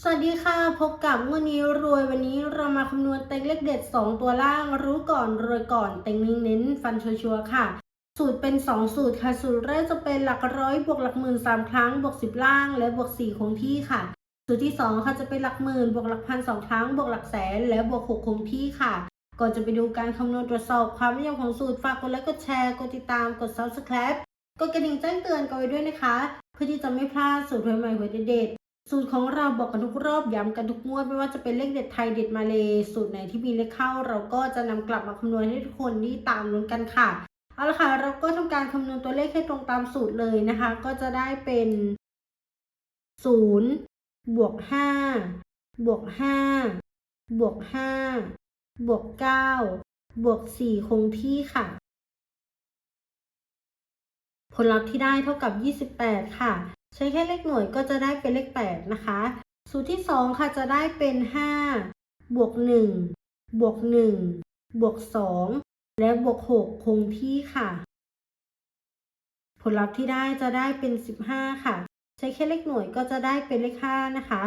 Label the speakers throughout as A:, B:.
A: สวัสดีค่ะ พบกับวันนี้รวยวันนี้เรามาคำนวณเต็งเลขเด็ด 2 ตัวล่าง รู้ก่อนรวยก่อนเต็งเน้เน้นฟันชัวร์ค่ะ สูตรเป็น 2 สูตรค่ะ สูตรแรกจะเป็นหลักร้อยบวกหลักหมื่นสามครั้ง บวก 10 ล่าง และบวก 4 คงที่ค่ะ สูตรที่ 2 ค่ะจะเป็นหลักหมื่นบวกหลักพันสองครั้ง บวกหลักแสน และบวก 6 คงที่ค่ะ ก่อนจะไปดูการคำนวณตรวจสอบความแม่นยำของสูตรฝากกดไลค์กดแชร์กดติดตามกด subscribe กดกระดิ่งแจ้งเตือนกันไว้ด้วยนะคะ เพื่อที่จะไม่พลาดสูตรใหม่ๆหวยเด็ด สูตรของเราบอกกันทุกรอบย้ำกันทุกงวดไม่ว่าจะเป็นเลขเด็ดไทยเด็ดมาเลยสูตรไหนที่มีเลขเข้า เราก็จะนำกลับมาคำนวณให้ทุกคนที่ตามลุ้นกันค่ะเอาละค่ะเราก็ทำการคำนวณตัวเลขให้ตรงตามสูตรเลยนะคะ ก็จะได้เป็นศูนย์บวกห้าบวกห้าบวกห้าบวกเก้าบวกสี่คงที่ค่ะ ผลลัพธ์ที่ได้เท่ากับ 28 ค่ะ ใช้แค่เลขหน่วยก็จะได้เป็นเลข 8 นะคะ สูตรที่ 2 ค่ะจะได้เป็น 5 บวก 1 บวก 1 บวก 2 และบวก 6 คงที่ค่ะ ผลลัพธ์ที่ได้จะได้เป็น 15 ค่ะ ใช้แค่เลขหน่วยก็จะได้เป็นเลข 5 นะคะ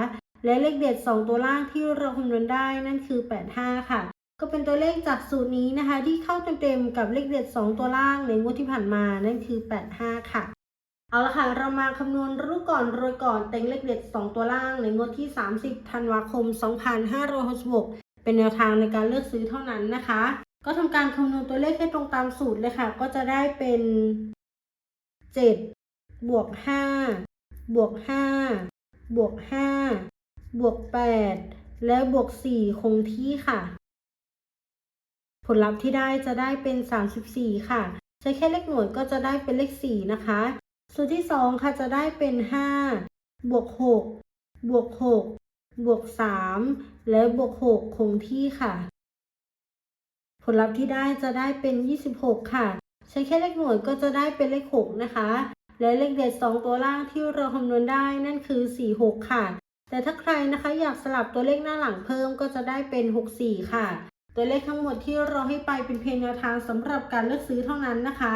A: และเลขเด็ด 2 ตัวล่างที่เราคำนวณได้นั่นคือ 85 ค่ะ ก็เป็นตัวเลขจากสูตรนี้นะคะ ที่เข้าเต็มๆกับเลขเด็ด 2 ตัวล่างในงวดที่ผ่านมานั่นคือ 85 ค่ะ เอาละค่ะ เรามาคำนวณรู้ก่อนรวยก่อนเต็งเลขเด็ด 2 ตัวล่างในงวดที่ 30 ธันวาคม 2566 เป็นแนวทางในการเลือกซื้อเท่านั้นนะคะ ก็ทำการคำนวณตัวเลขให้ตรงตามสูตรเลยค่ะ ก็จะได้เป็น 7 บวก 5 บวก 5 บวก 5 บวก 8 และบวก 4 คงที่ค่ะ ผลลัพธ์ที่ได้จะได้เป็น 34 ค่ะ ใช้แค่เลขหน่วยก็จะได้เป็นเลข 4 นะคะ สูตรที่2ค่ะจะได้เป็น5บวก6บวก6บวก3และบวก6คงที่ค่ะ ผลลัพธ์ที่ได้จะได้เป็น26ค่ะ ใช้แค่เลขหน่วยก็จะได้เป็นเลข6นะคะ และเลขเด็ด2ตัวล่างที่เราคำนวณได้นั่นคือ46ค่ะ แต่ถ้าใครนะคะอยากสลับตัวเลขหน้าหลังเพิ่มก็จะได้เป็น64ค่ะ ตัวเลขทั้งหมดที่เราให้ไปเป็นเพียงแนวทางสำหรับการเลือกซื้อเท่านั้นนะคะ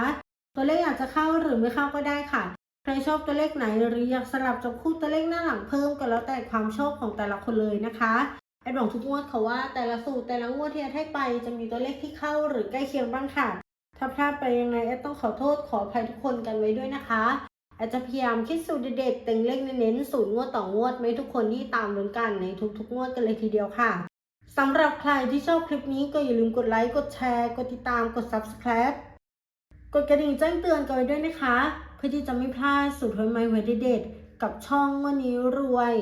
A: ตัวเลขอาจจะเข้าหรือไม่เข้าก็ได้ค่ะ ใครชอบตัวเลขไหนหรืออยากสลับจับคู่ตัวเลขหน้าหลังเพิ่มก็แล้วแต่ความชอบของแต่ละคนเลยนะคะแอดบอกทุกงวดค่ะว่าแต่ละสูตรแต่ละงวดที่แอดให้ไปจะมีตัวเลขที่เข้าหรือใกล้เคียงบ้างค่ะ ถ้าพลาดไปยังไงแอดต้องขอโทษขออภัยทุกคนกันไว้ด้วยนะคะแอดจะพยายามคิดสูตรเด็ดๆเต็งเลขเน้นๆสูตรงวดต่องวดไม่ทุกคนที่ตามลุ้นกันในทุกๆงวดกันเลยทีเดียวค่ะสำหรับใครที่ชอบคลิปนี้ก็อย่าลืมกดไลค์กดแชร์ กดติดตามกด subscribe กดกระดิ่งแจ้งเตือนกันไว้ด้วยนะคะ เพื่อที่จะไม่พลาดสูตรหวยใหม่หวยเด็ดกับช่องวันนี้รวย